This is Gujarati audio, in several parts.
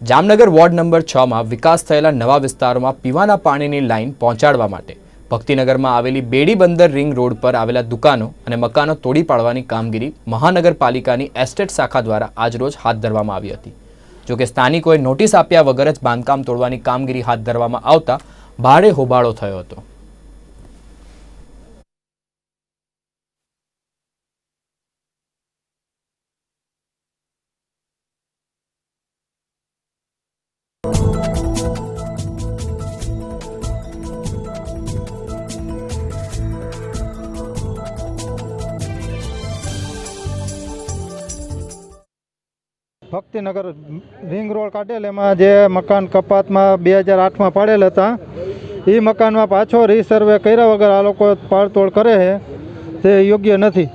જામનગર વોર્ડ નંબર છમાં વિકાસ થયેલા નવા વિસ્તારોમાં પીવાના પાણીની લાઇન પહોંચાડવા માટે ભક્તિનગરમાં આવેલી બેડી બંદર રિંગ રોડ પર આવેલા દુકાનો અને મકાનો તોડી પાડવાની કામગીરી મહાનગરપાલિકાની એસ્ટેટ શાખા દ્વારા આજરોજ હાથ ધરવામાં આવી હતી. જોકે સ્થાનિકોએ નોટિસ આપ્યા વગર જ બાંધકામ તોડવાની કામગીરી હાથ ધરવામાં આવતા ભારે હોબાળો થયો હતો. ભક્તિનગર રિંગ રોડ કાઢેલ એમાં જે મકાન કપાતમાં બે હજાર આઠમાં પાડેલ હતા એ મકાનમાં પાછો રીસર્વે કર્યા વગર આ લોકો પાડતોડ કરે છે. તે યોગ્ય નથી.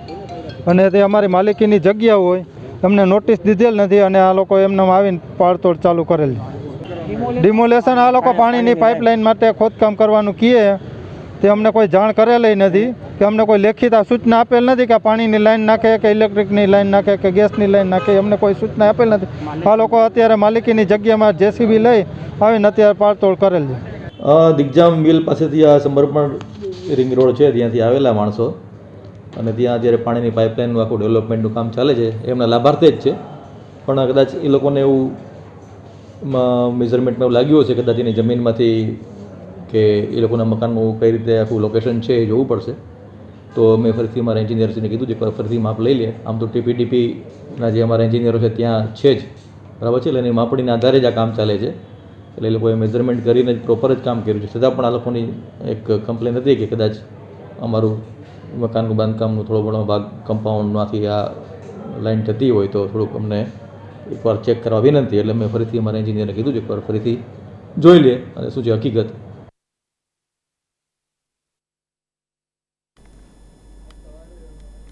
અને તે અમારી માલિકીની જગ્યા હોય એમને નોટિસ દીધેલ નથી અને આ લોકો એમને આવીને પાડતોડ ચાલુ કરેલ. છે ડિમોલેશન આ લોકો પાણીની પાઇપલાઇન માટે ખોદકામ કરવાનું કહે. તે અમને કોઈ જાણ કરેલી નથી, કે અમને કોઈ લેખિત સૂચના આપેલ નથી કે પાણીની લાઈન નાખે કે ઇલેક્ટ્રિકની લાઈન નાખે કે ગેસની લાઈન નાખે અમને કોઈ સૂચના આપેલ નથી. આ લોકો અત્યારે માલિકીની જગ્યામાં જેસીબી લઈ આવીને અત્યારે પાડતોડ કરેલ છે. દિગ્જામ મિલ પાસેથી આ સમર્પણ રિંગ રોડ છે, ત્યાંથી આવેલા માણસો. અને ત્યાં જ્યારે પાણીની પાઇપલાઇનનું આખું ડેવલપમેન્ટનું કામ ચાલે છે એમના લાભાર્થે જ છે. પણ કદાચ એ લોકોને એવું મેઝરમેન્ટમાં એવું લાગ્યું હશે, કદાચ એની જમીનમાંથી કે એ લોકોના મકાનનું કઈ રીતે આખું લોકેશન છે એ જોવું પડશે. તો મેં ફરીથી મારા એન્જિનિયર્સને કીધું છે કે ફરીથી માપ લઈ લે. આમ તો ટીપીડીપીના જે અમારા એન્જિનિયરો છે ત્યાં છે જ. બરાબર છે? એટલે એની માપણીના આધારે જ આ કામ ચાલે છે. એટલે એ લોકોએ મેઝરમેન્ટ કરીને જ પ્રોપર જ કામ કર્યું છે. છતાં પણ આ લોકોની એક કમ્પ્લેન હતી કે કદાચ અમારું મકાનનું બાંધકામનું થોડો ઘણો ભાગ કમ્પાઉન્ડમાંથી આ લાઈન જતી હોય તો થોડુંક અમને એકવાર ચેક કરવા વિનંતી. એટલે મેં ફરીથી અમારા એન્જિનિયરને કીધું છે એકવાર ફરીથી જોઈ લે. અને શું છે? હકીકત.